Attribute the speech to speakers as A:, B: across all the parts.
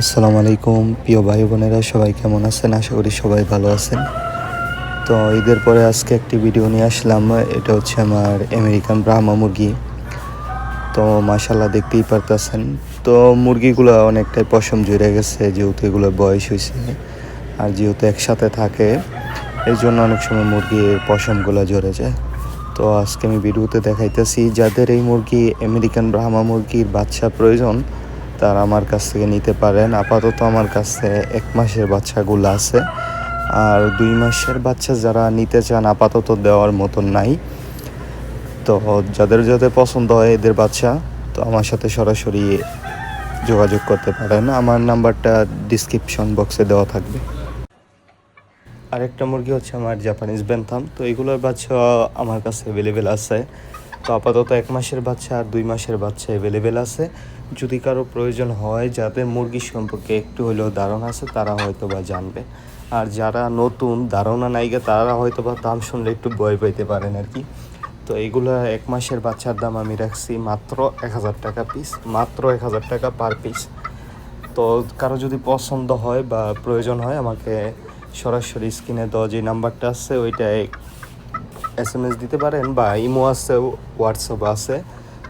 A: আসসালামু আলাইকুম, প্রিয় ভাই বোনেরা, সবাই কেমন আছেন? আশা করি সবাই ভালো আছেন। তো ঈদের পরে আজকে একটি ভিডিও নিয়ে আসলাম, এটা হচ্ছে আমার আমেরিকান ব্রাহ্মা মুরগি। তো মাশাল্লাহ দেখতেই পারতেছেন। তো মুরগিগুলো অনেকটাই পশম জুড়ে গেছে, যেহেতু এগুলো বয়স হয়েছে, আর যেহেতু একসাথে থাকে, এই জন্য অনেক সময় মুরগির পশমগুলো ঝরে যায়। তো আজকে আমি ভিডিওতে দেখাইতেছি, যাদের এই মুরগি আমেরিকান ব্রাহ্মা মুরগির বাচ্চা প্রয়োজন তারা আমার কাছ থেকে নিতে পারেন। আপাতত আমার কাছে এক মাসের বাচ্চাগুলো আছে। আর দুই মাসের বাচ্চা যারা নিতে চান, আপাতত দেওয়ার মতন নাই। তো যাদের যাদের পছন্দ হয় এদের বাচ্চা, তো আমার সাথে সরাসরি যোগাযোগ করতে পারেন। আমার নাম্বারটা ডিসক্রিপশন বক্সে দেওয়া থাকবে। আরেকটা মুরগি হচ্ছে আমার জাপানিজ বেনথাম তো এগুলোর বাচ্চা আমার কাছে অ্যাভেলেবেল আছে। তো আপাতত এক মাসের বাচ্চা আর দুই মাসের বাচ্চা অ্যাভেলেবেল আছে। যদি কারও প্রয়োজন হয় যাদের মুরগির সম্পর্কে একটু হলেও ধারণা আছে, তারা হয়তো বা জানবে। আর যারা নতুন, ধারণা নাইগে তারা হয়তো বা দাম শুনলে একটু ভয় পাইতে পারেন আর কি। তো এগুলো এক মাসের বাচ্চার দাম আমি রাখছি মাত্র এক হাজার টাকা পিস মাত্র এক হাজার টাকা পার পিস তো কারও যদি পছন্দ হয় বা প্রয়োজন হয়, আমাকে সরাসরি স্ক্রিনে দেওয়া যে নাম্বারটা আছে, ওইটায় এস এম এস দিতে পারেন বা ইমো আছে হোয়াটসঅ্যাপ আছে।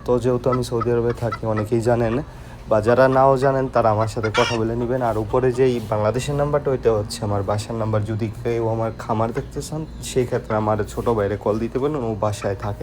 A: তো যেহেতু আমি সৌদি আরবে থাকি, অনেকেই জানেন। বা যারা নাও জানেন, তারা আমার সাথে কথা বলে নেবেন। আর উপরে যেই বাংলাদেশের নাম্বারটা, ওইটা হচ্ছে আমার বাসার নাম্বার। যদি কেউ আমার খামার দেখতে চান, সেই ক্ষেত্রে আমার ছোটো বাইরে কল দিতে পারেন, ও বাসায় থাকে।